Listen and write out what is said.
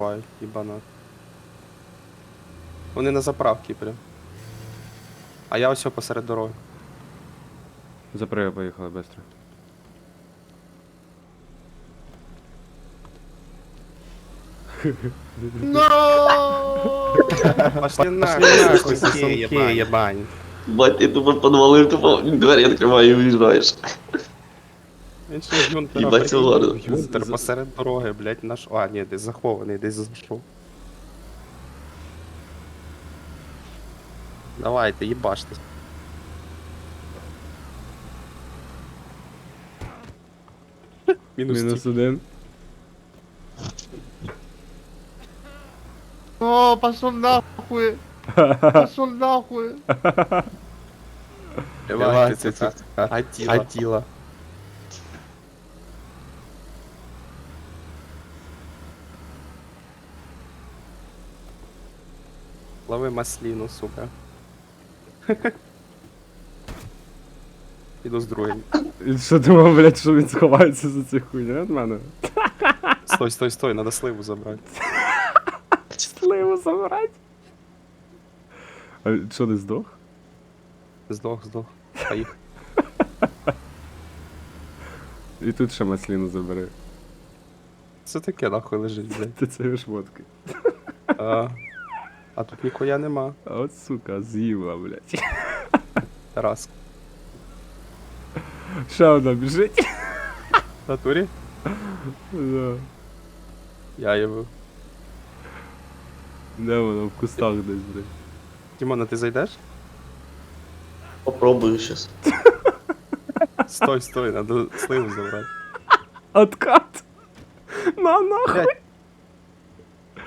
Бувають, їбанат. Вони на заправці прям. А я ось посеред дороги. Запрыгай, поїхали быстро. Пошли нахуй, сосунки, єбань. Бать, ти тупо подвалив, тупо двері відкриваю і уїжджаєш. Він ще Юнтера. Їбать, прикинь. Юнтер посеред дороги, блядь, наш. А, ні, десь захований, десь зайшов. Давайте, їбаште. Мінус, Мінус тіп. один. О, пошел нахуй! Пошел нахуй! Давайте, це. Атіла. Атіла. Лови масліну, сука. Іду з другим. І що думав, блядь, що він сховається за цих хуйня від мене? Стой, стой, стой, надо сливу забрати. Сливу забрать. А що, не здох? Здох, здох. Поїхав. І тут ще масліну забери. Це таке нахуй лежить, блядь. Ти це шмотки. А, а тут ніхуя нема. А от сука, з'їла, блядь. Раз. Ще одна біжить. В натурі? Да. Я їбу. Де воно в кустах десь, блядь. Тімона, ти зайдеш? Попробую щас. Стой, стой, надо сливу забрати. Откат! На нахуй! Блядь,